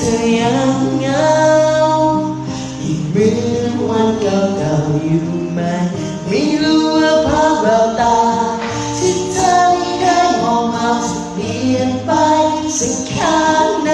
ธอยังเหงาอีกเหมือนวันเก่าๆอยู่ไหมไม่รู้ว่าภาพแววตา ที่เธอเคยมองมาจะเปลี่ยนไปสักแค่ไหน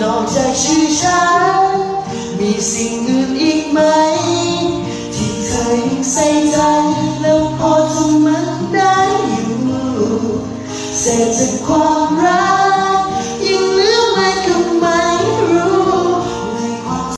นอกจากชื่อฉันมีสิ่งอื่นอีกไหม ที่เธอยังใส่ใจแล้วพอทำมันได้อยู่เศษจากความรัก